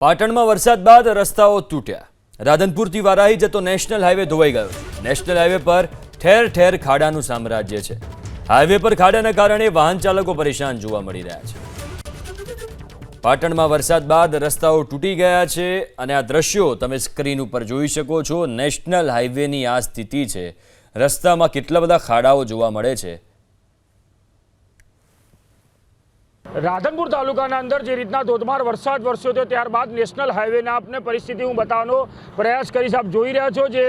પાટણમાં વરસાદ બાદ રસ્તાઓ તૂટ્યા. રાધનપુરથી વારાહી જતો નેશનલ હાઈવે ધોવાઈ ગયો. નેશનલ હાઈવે પર ઠેર ઠેર ખાડાનું સામ્રાજ્ય છે. હાઈવે પર ખાડાના કારણે વાહન ચાલકો પરેશાન જોવા મળી રહ્યા છે. પાટણમાં વરસાદ બાદ રસ્તાઓ તૂટી ગયા છે અને આ દ્રશ્યો તમે સ્ક્રીન ઉપર જોઈ શકો છો. નેશનલ હાઈવેની આ સ્થિતિ છે. રસ્તામાં કેટલા બધા ખાડાઓ જોવા મળે છે. રાધનપુર તાલુકાના અંદર જે રીતના ધોધમાર વરસાદ વરસ્યો હતો ત્યારબાદ નેશનલ હાઈવેના આપને પરિસ્થિતિ હું બતાવવાનો પ્રયાસ કરીશ. આપ જોઈ રહ્યા છો જે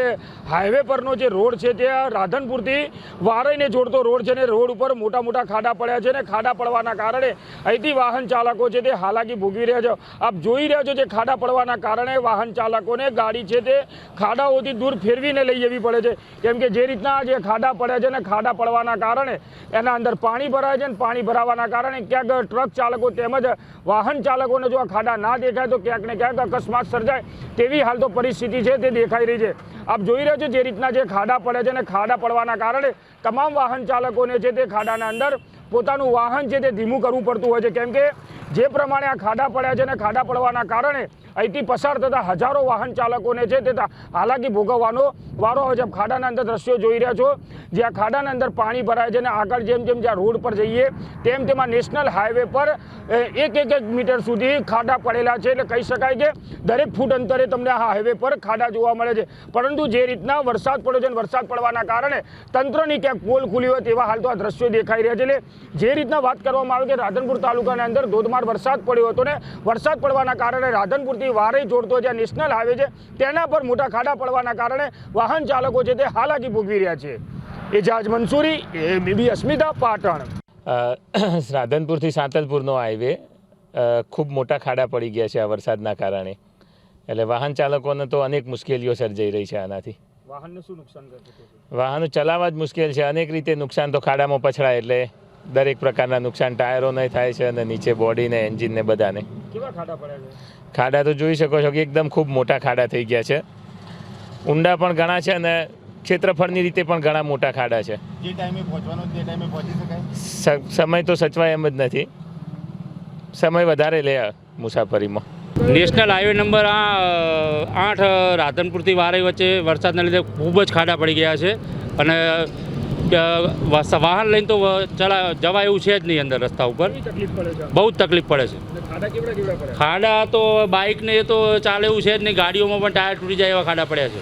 હાઈવે પરનો જે રોડ છે તે રાધનપુરથી વારઈને જોડતો રોડ છે ને રોડ ઉપર મોટા મોટા ખાડા પડ્યા છે ને ખાડા પડવાના કારણે અહીંથી વાહન ચાલકો છે તે હાલાકી ભોગવી રહ્યા છે. આપ જોઈ રહ્યા છો જે ખાડા પડવાના કારણે વાહન ચાલકોને ગાડી છે તે ખાડાઓથી દૂર ફેરવીને લઈ જવી પડે છે. કેમ કે જે રીતના જે ખાડા પડ્યા છે ને ખાડા પડવાના કારણે એના અંદર પાણી ભરાય છે ને પાણી ભરાવાના કારણે ક્યાંક ટ્રક ચાલકો તેમજ વાહન ચાલકોને જો આ ખાડા ના દેખાય તો ક્યાંક ને ક્યાંક અકસ્માત સર્જાય તેવી હાલ તો પરિસ્થિતિ છે તે દેખાઈ રહી છે. આપ જોઈ રહ્યા છો જે રીતના જે ખાડા પડે છે ને ખાડા પડવાના કારણે તમામ વાહન ચાલકોને છે તે ખાડાના અંદર પોતાનું વાહન છે તે ધીમું કરવું પડતું હોય છે. કેમ કે જે પ્રમાણે આ ખાડા પડ્યા છે ને ખાડા પડવાના કારણે અહીંથી પસાર થતા હજારો વાહન ચાલકોને છે તે હાલાકી ભોગવવાનો વારો હોય છે. ખાડાના અંદર દ્રશ્યો જોઈ રહ્યા છો. જે આ ખાડાના અંદર પાણી ભરાય છે અને આગળ જેમ જેમ જ્યાં રોડ પર જઈએ તેમ તેમાં નેશનલ હાઈવે પર એક એક એક મીટર સુધી ખાડા પડેલા છે. એટલે કહી શકાય કે દરેક ફૂટ અંતરે તમને આ હાઈવે પર ખાડા જોવા મળે છે. પરંતુ જે રીતના વરસાદ પડ્યો છે અને વરસાદ પડવાના કારણે તંત્રની ક્યાંક પોલ ખુલી હોય તેવા હાલ તો આ દ્રશ્યો દેખાઈ રહ્યા છે. એટલે જે રીતના વાત કરવામાં આવે કે રાધનપુર તાલુકાના અંદર ધોધમાર વરસાદ પડ્યો હતો ને વરસાદ પડવાના કારણે રાધનપુરથી વારે જોડતો જે નેશનલ હાઈવે છે તેના પર મોટા ખાડા પડવાના કારણે વાહન ચાલકો છે તે હાલાકી ભોગવી રહ્યા છે. Ejaz Mansuri A BP Asmita Patan. રાધનપુરથી સાંતલપુરનો હાઈવે ખૂબ મોટા ખાડા પડી ગયા છે આ વરસાદના કારણે. એટલે વાહન ચાલકોને તો અનેક મુશ્કેલીઓ સર્જાઈ રહી છે આનાથી. વાહનને શું નુકસાન વાહનો ચલાવવા જ મુશ્કેલ છે અનેક રીતે નુકસાન તો ખાડામાં પછડાય એટલે દરેક પ્રકારના નુકસાન ટાયરોને થાય છે અને નીચે બોડીને એન્જિનને બધાને. કેવા ખાડા પડ્યા છે? ખાડા તો જોઈ શકો છો કે એકદમ ખૂબ મોટા ખાડા થઈ ગયા છે. ઊંડા પણ ઘણા છે અને ક્ષેત્રફળની રીતે પણ ઘણા મોટા ખાડા છે. જે ટાઈમે પહોંચવાનો તે ટાઈમે પહોંચી શકાય? સમય તો સચવાય એમ જ નથી. સમય વધારે લે આ મુસાફરીમાં. નેશનલ હાઈવે નંબર આ આઠ રાધનપુરથી વારે વચ્ચે વરસાદના લીધે ખૂબ જ ખાડા પડી ગયા છે. અને વાહન લઈને તો ચલા જવાય એવું છે જ નહીં અંદર રસ્તા ઉપર. બહુ જ તકલીફ પડે છે. ખાડા તો બાઇકને એ તો ચાલે એવું છે જ નહીં. ગાડીઓમાં પણ ટાયર તૂટી જાય એવા ખાડા પડ્યા છે.